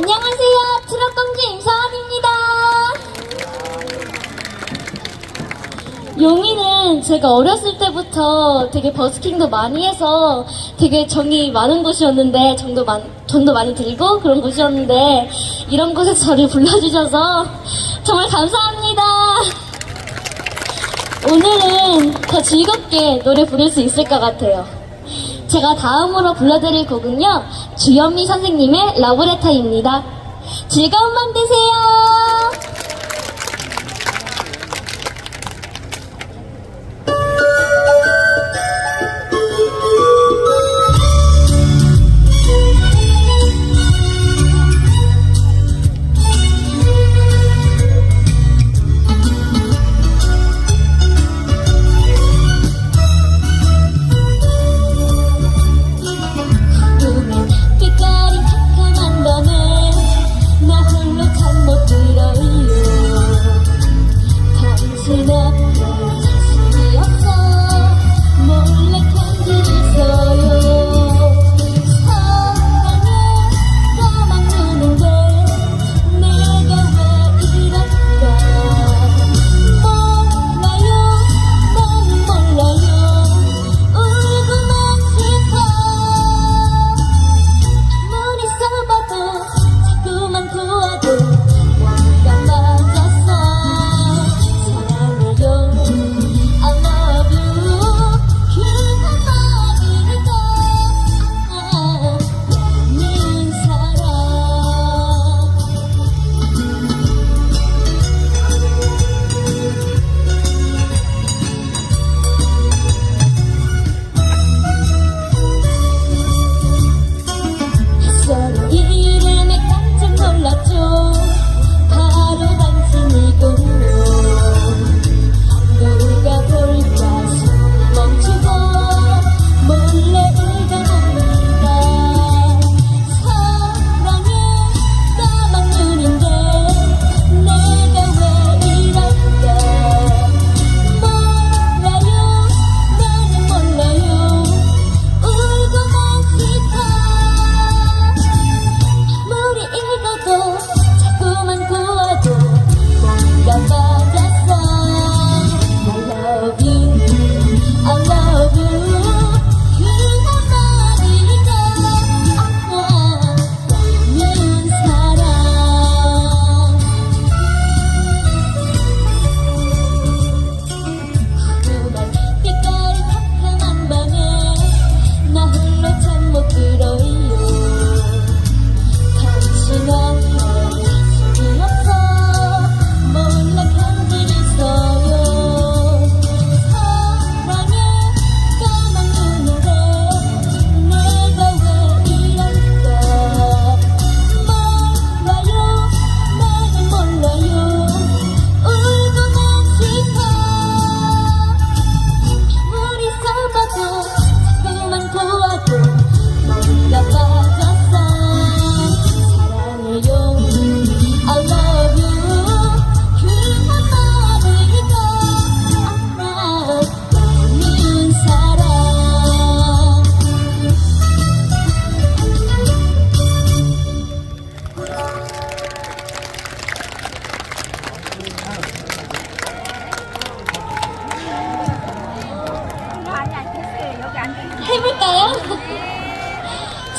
안녕하세요. 트럭공주 임서원입니다. 용인은 제가 어렸을 때부터 되게 버스킹도 많이 해서 되게 정이 많은 곳이었는데 정도 많, 돈도 많이 들고 그런 곳이었는데 이런 곳에서 저를 불러주셔서 정말 감사합니다. 오늘은 더 즐겁게 노래 부를 수 있을 것 같아요. 제가 다음으로 불러드릴 곡은요, 주현미 선생님의 러브레터입니다. 즐거운 밤 되세요!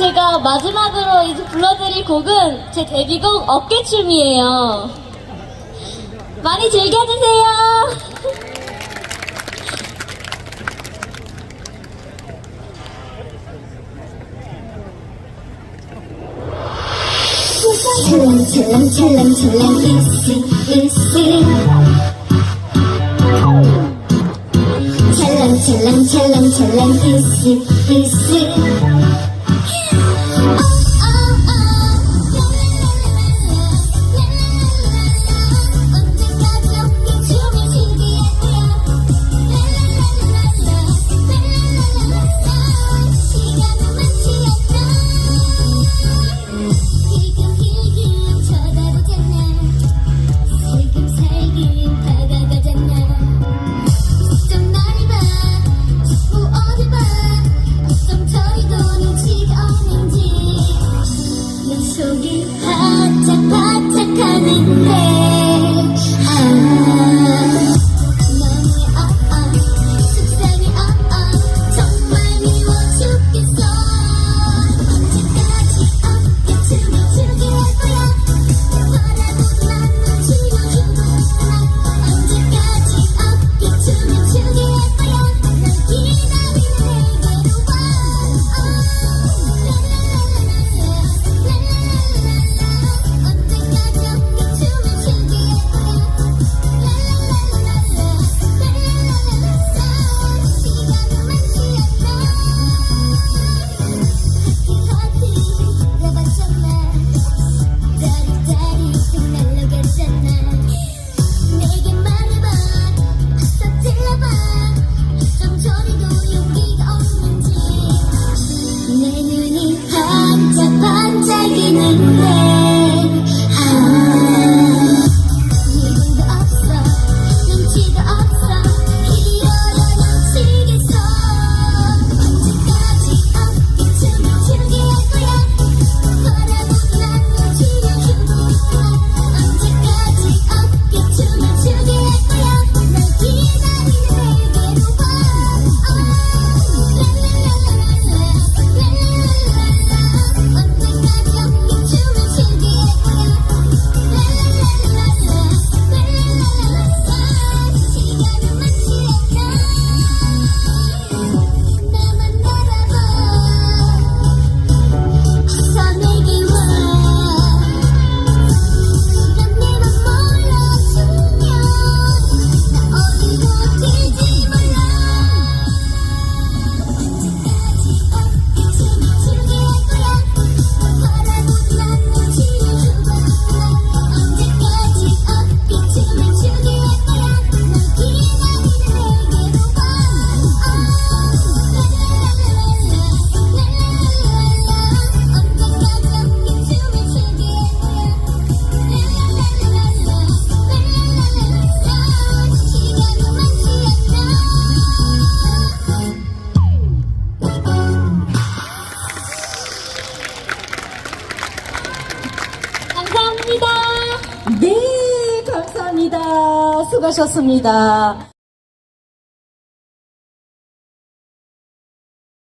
제가 마지막으로 이제 불러드릴 곡은 제 데뷔곡 어깨춤이에요. 많이 즐겨주세요. 찰랑 찰랑 찰랑 찰랑 이씨 이씨 찰랑 찰랑 찰랑 찰랑 이씨 이씨 속이 바짝바짝 하는데 수고하셨습니다.